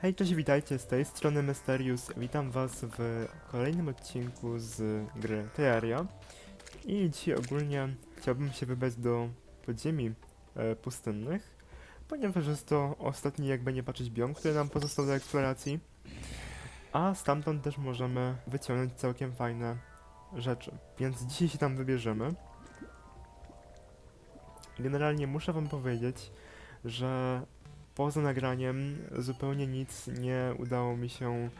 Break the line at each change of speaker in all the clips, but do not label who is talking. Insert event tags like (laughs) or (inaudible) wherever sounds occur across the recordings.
Hej, cześć, witajcie, z tej strony Mysterius. Witam was w kolejnym odcinku z gry Terraria. I dzisiaj ogólnie chciałbym się wybrać do podziemi e, pustynnych, ponieważ jest to ostatni, jakby nie patrzeć, biom, który nam pozostał do eksploracji. A stamtąd też możemy wyciągnąć całkiem fajne rzeczy. Więc dzisiaj się tam wybierzemy. Generalnie muszę wam powiedzieć, że poza nagraniem zupełnie nic nie udało mi się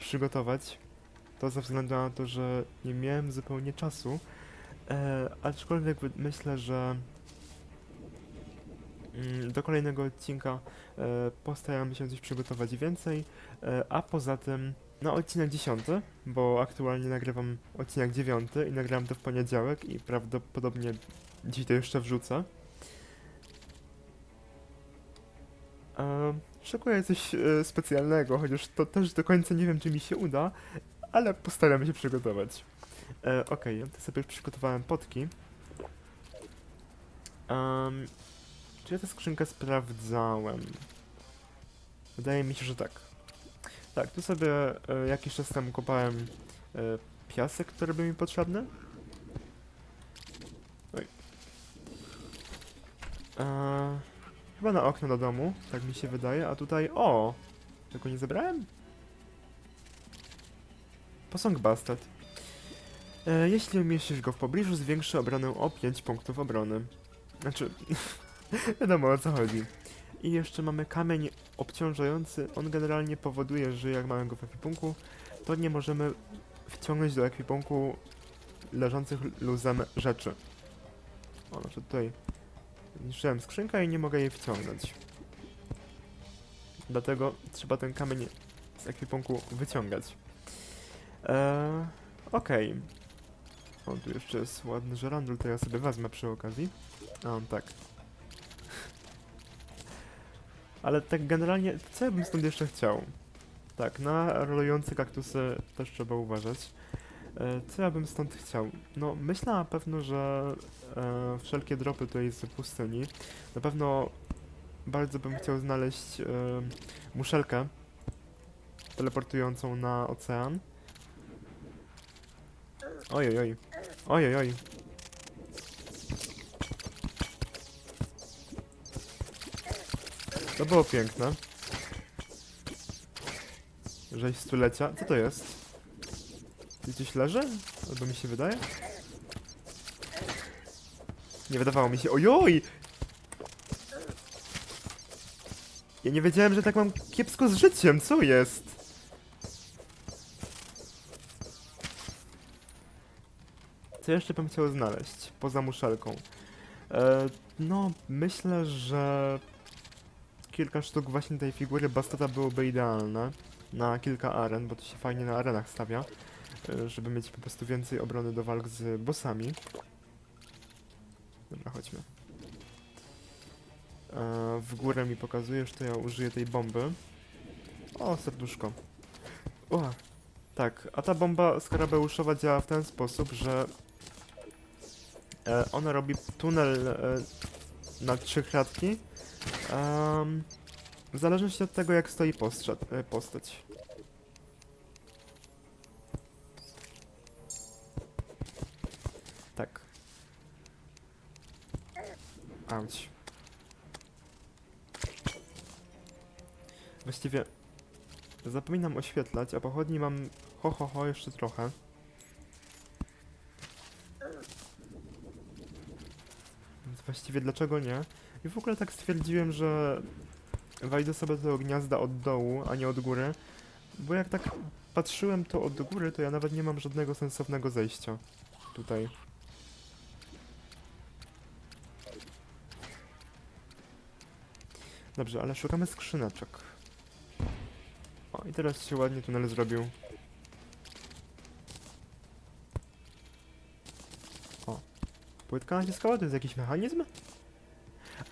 przygotować. To ze względu na to, że nie miałem zupełnie czasu. E, aczkolwiek myślę, że mm, do kolejnego odcinka e, postaram się coś przygotować więcej. E, a poza tym na odcinek 10, bo aktualnie nagrywam odcinek 9 i nagrałem to w poniedziałek i prawdopodobnie dziś to jeszcze wrzucę. E, szykuję coś e, specjalnego, chociaż to też do końca nie wiem, czy mi się uda, ale postaram się przygotować. E, Okej, ja to sobie przygotowałem potki. Um, czy ja tę skrzynkę sprawdzałem? Wydaje mi się, że tak. Tak, tu sobie e, jakiś czas temu kopałem e, piasek, który był mi potrzebny. Oj. E, Chyba na okno do domu, tak mi się wydaje, a tutaj... O! Tego nie zebrałem? Posąg Bastard. E, jeśli umieścisz go w pobliżu, zwiększy obronę o 5 punktów obrony. Znaczy, (laughs) wiadomo o co chodzi. I jeszcze mamy kamień obciążający. On generalnie powoduje, że jak mamy go w ekwipunku, to nie możemy wciągnąć do ekwipunku leżących luzem rzeczy. O, znaczy tutaj Zniszczyłem skrzynkę i nie mogę jej wciągnąć. Dlatego trzeba ten kamień z ekwipunku wyciągać. Eee, Okej. O, tu jeszcze jest ładny żerandol, to ja sobie wezmę przy okazji. A on tak. (laughs) Ale tak generalnie, co ja bym stąd jeszcze chciał? Tak, na rolujące kaktusy też trzeba uważać. E, Co ja bym stąd chciał? No, myślę na pewno, że e, wszelkie dropy tutaj z pustyni. Na pewno bardzo bym chciał znaleźć e, muszelkę teleportującą na ocean. Ojej, oj. Ojej, oj. To było piękne. Rzeź stulecia. Co to jest? Gdzieś leży? Albo mi się wydaje? Nie wydawało mi się. Ojoj! Ja nie wiedziałem, że tak mam kiepsko z życiem. Co jest? Co jeszcze bym chciał znaleźć? Poza muszelką. E, no, myślę, że kilka sztuk właśnie tej figury Bastata byłoby idealne na kilka aren, bo to się fajnie na arenach stawia żeby mieć po prostu więcej obrony do walk z bossami. Dobra, chodźmy. E, w górę mi pokazujesz, to ja użyję tej bomby. O, serduszko. O, tak, a ta bomba skarabeuszowa działa w ten sposób, że e, ona robi tunel e, na trzy kratki. w zależności od tego, jak stoi e, postać. Właściwie zapominam oświetlać, a pochodni mam ho ho ho jeszcze trochę. Więc właściwie dlaczego nie? I w ogóle tak stwierdziłem, że wejdę sobie do tego gniazda od dołu, a nie od góry. Bo jak tak patrzyłem to od góry, to ja nawet nie mam żadnego sensownego zejścia. Tutaj. Dobrze, ale szukamy skrzyneczek. I teraz się ładnie tunel zrobił. O. Płytka naciskowa to jest jakiś mechanizm?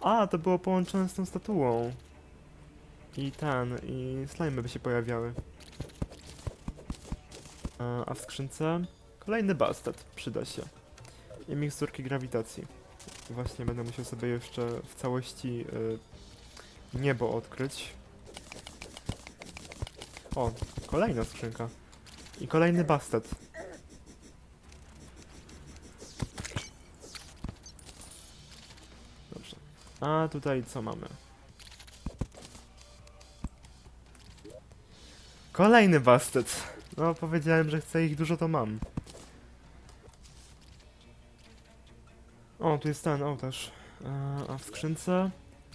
A, to było połączone z tą statuą. I ten, i slimy by się pojawiały. A, a w skrzynce kolejny bastet przyda się. I miksturki grawitacji. Właśnie będę musiał sobie jeszcze w całości y, niebo odkryć. O, kolejna skrzynka. I kolejny bastet. Dobrze. A tutaj co mamy? Kolejny bastet. No, powiedziałem, że chcę ich dużo, to mam. O, tu jest ten ołtarz. E, A w skrzynce?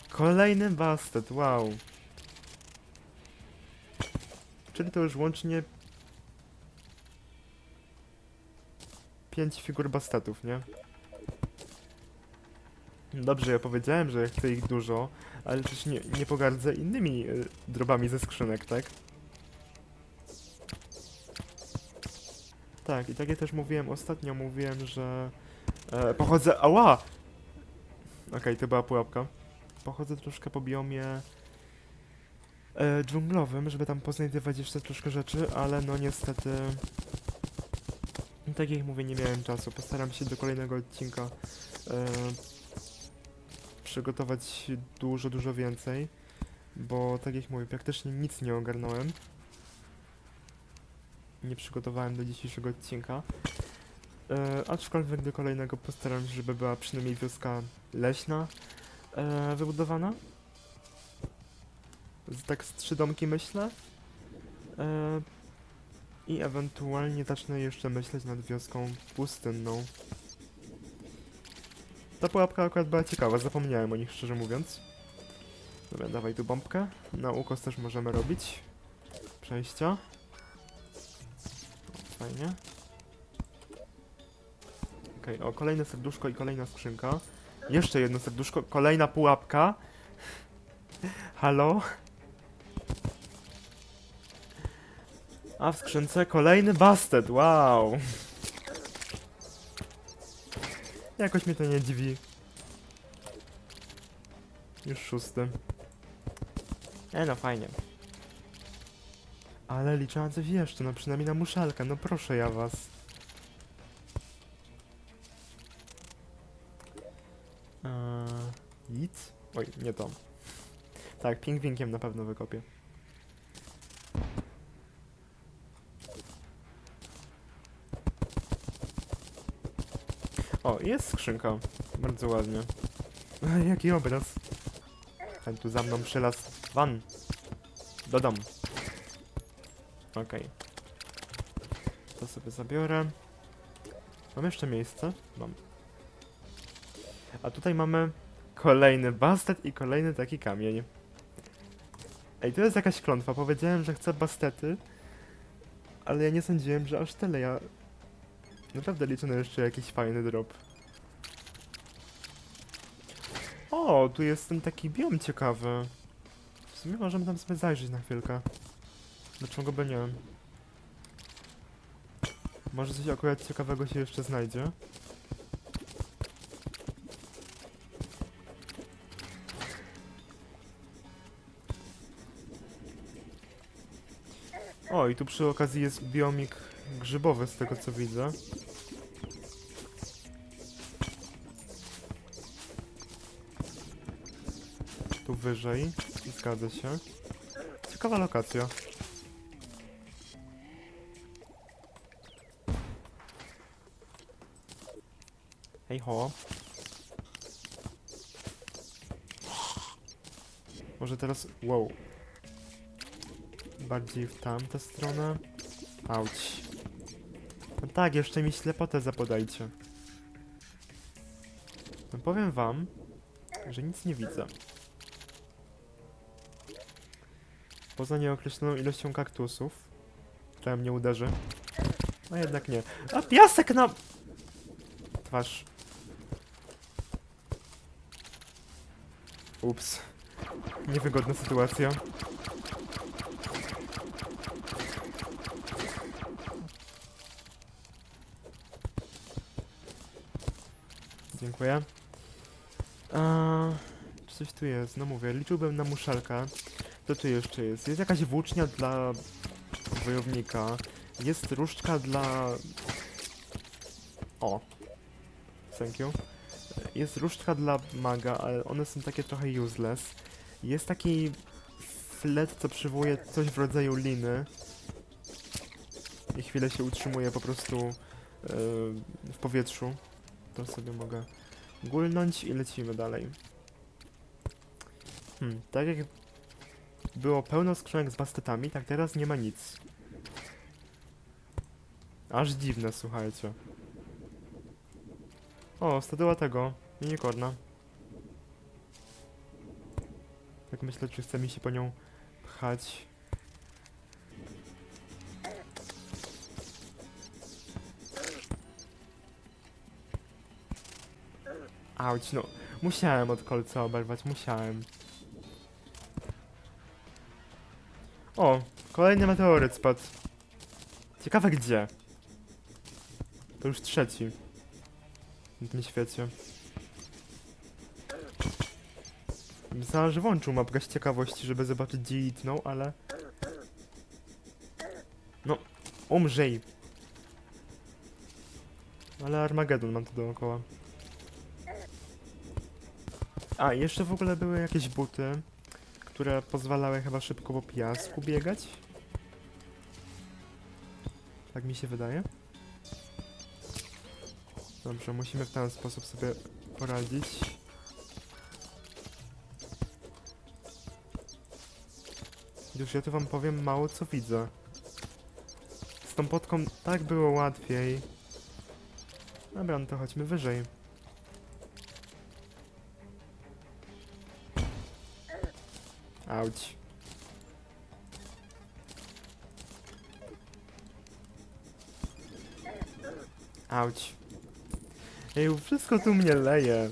Kolejny bastet, wow. Czyli to już łącznie... 5 figur bastetów, nie? Dobrze, ja powiedziałem, że chcę ich dużo, ale przecież nie, nie pogardzę innymi y, drobami ze skrzynek, tak? Tak, i tak ja też mówiłem ostatnio, mówiłem, że e, pochodzę... Ała! Okej, to była pułapka. Pochodzę troszkę po biomie e, dżunglowym, żeby tam poznajdywać jeszcze troszkę rzeczy, ale no niestety... Tak jak mówię, nie miałem czasu. Postaram się do kolejnego odcinka e, przygotować dużo, dużo więcej, bo tak jak mówię, praktycznie nic nie ogarnąłem. Nie przygotowałem do dzisiejszego odcinka. E, aczkolwiek do kolejnego postaram się, żeby była przynajmniej wioska leśna e, wybudowana. Tak z trzy domki myślę. E, I ewentualnie zacznę jeszcze myśleć nad wioską pustynną. Ta pułapka akurat była ciekawa, zapomniałem o nich szczerze mówiąc. Dobra, dawaj tu bombkę. Na ukos też możemy robić. Przejścia. Fajnie. Okej, o, kolejne serduszko i kolejna skrzynka. Jeszcze jedno serduszko, kolejna pułapka. (laughs) Halo? A w skrzynce kolejny bastet, wow! Jakoś mnie to nie dziwi. Już szósty. E no fajnie. Ale liczę na coś jeszcze, no przynajmniej na muszalkę, no proszę ja was. Eee, nic? Oj, nie to. Tak, pingwinkiem na pewno wykopię. O, jest skrzynka. Bardzo ładnie. (laughs) Jaki obraz. Ten tu za mną przylas van. Dodam. Okej. To sobie zabiorę. Mam jeszcze miejsce? Mam. A tutaj mamy kolejny bastet i kolejny taki kamień. Ej, to jest jakaś klątwa. Powiedziałem, że chcę bastety, ale ja nie sądziłem, że aż tyle. Ja naprawdę liczę na jeszcze jakiś fajny drop. O, tu jest ten taki biom ciekawy. W sumie możemy tam sobie zajrzeć na chwilkę. Dlaczego by nie? Może coś akurat ciekawego się jeszcze znajdzie. O, i tu przy okazji jest biomik grzybowy z tego co widzę. Wyżej. Zgadza się. Ciekawa lokacja. Hej ho. Może teraz... Wow. Bardziej w tamtę stronę. Auć. No tak, jeszcze mi ślepotę zapodajcie. No powiem wam, że nic nie widzę. Poza nieokreśloną ilością kaktusów, która mnie uderzy. No jednak nie. A piasek na... Twarz. Ups. Niewygodna sytuacja. Dziękuję. A, coś tu jest? No mówię, liczyłbym na muszelkę. Co tu jeszcze jest? Jest jakaś włócznia dla wojownika. Jest różdżka dla... O. Thank you. Jest różdżka dla maga, ale one są takie trochę useless. Jest taki flet, co przywołuje coś w rodzaju liny. I chwilę się utrzymuje po prostu yy, w powietrzu. To sobie mogę gulnąć i lecimy dalej. Hmm, tak jak było pełno skrzynek z bastetami, tak teraz nie ma nic. Aż dziwne, słuchajcie. O, statyła tego, unicorna. Tak myślę, czy chce mi się po nią pchać. Auć, no. Musiałem od kolca oberwać, musiałem. O, kolejny meteoryt spadł. Ciekawe gdzie. To już trzeci. Na tym świecie. Myślałem, że włączył mapkę z ciekawości, żeby zobaczyć gdzie itnął, ale... No, umrzyj. Ale Armagedon mam tu dookoła. A, jeszcze w ogóle były jakieś buty, które pozwalały chyba szybko po piasku biegać. Tak mi się wydaje. Dobrze, musimy w ten sposób sobie poradzić. Już ja tu wam powiem mało co widzę. Z tą potką tak było łatwiej. Dobra, no to chodźmy wyżej. Auć. Auć. Ej, wszystko tu mnie leje.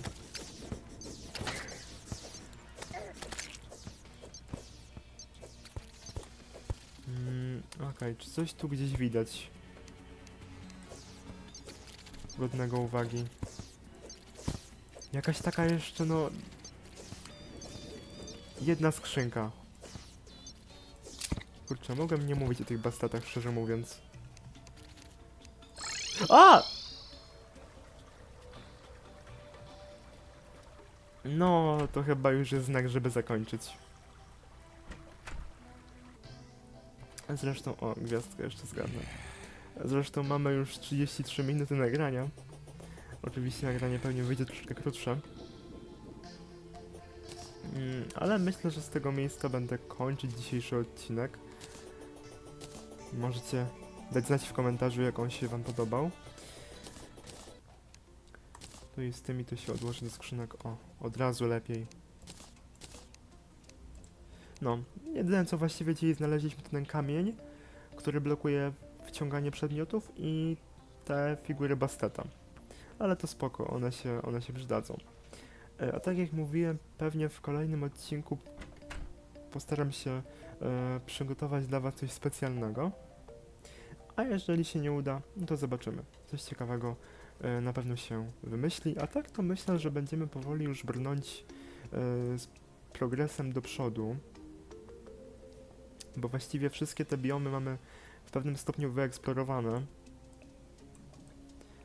Mm, Okej, czy coś tu gdzieś widać? Godnego uwagi. Jakaś taka jeszcze, no... Jedna skrzynka. Kurczę, mogę nie mówić o tych bastatach, szczerze mówiąc. A! No, to chyba już jest znak, żeby zakończyć. Zresztą, o, gwiazdkę jeszcze zgadnę. Zresztą mamy już 33 minuty nagrania. Oczywiście nagranie pewnie wyjdzie troszkę krótsze. Mm, ale myślę, że z tego miejsca będę kończyć dzisiejszy odcinek. Możecie dać znać w komentarzu, jak on się wam podobał. No i z tymi to się odłoży do skrzynek. O, od razu lepiej. No, jedyne co właściwie dzisiaj znaleźliśmy ten kamień, który blokuje wciąganie przedmiotów i te figury Basteta. Ale to spoko, one się, one się przydadzą. E, A tak jak mówiłem, pewnie w kolejnym odcinku postaram się e, przygotować dla Was coś specjalnego. A jeżeli się nie uda, no to zobaczymy. Coś ciekawego e, na pewno się wymyśli. A tak to myślę, że będziemy powoli już brnąć e, z progresem do przodu. Bo właściwie wszystkie te biomy mamy w pewnym stopniu wyeksplorowane.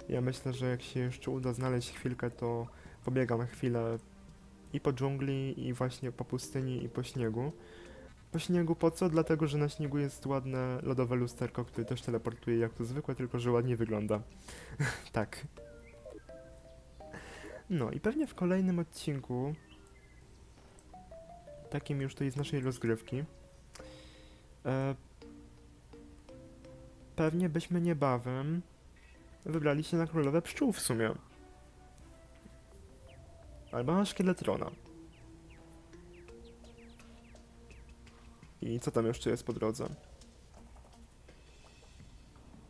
Ja myślę, że jak się jeszcze uda znaleźć chwilkę, to pobiegam chwilę i po dżungli, i właśnie po pustyni, i po śniegu. Po śniegu po co? Dlatego, że na śniegu jest ładne lodowe lusterko, które też teleportuje jak to zwykłe, tylko że ładnie wygląda. (laughs) tak. No i pewnie w kolejnym odcinku, takim już to jest naszej rozgrywki, e, pewnie byśmy niebawem wybrali się na królowe pszczół w sumie. Albo na szkieletrona. I co tam jeszcze jest po drodze?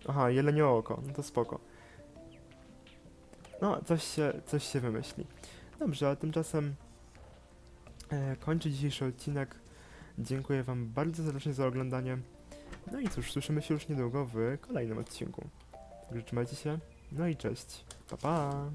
Aha, jelenio oko, no to spoko. No, coś się, coś się wymyśli. Dobrze, a tymczasem e, dzisiejszy odcinek. Dziękuję wam bardzo serdecznie za oglądanie. No i cóż, słyszymy się już niedługo w kolejnym odcinku. Także trzymajcie się, no i cześć. Pa pa!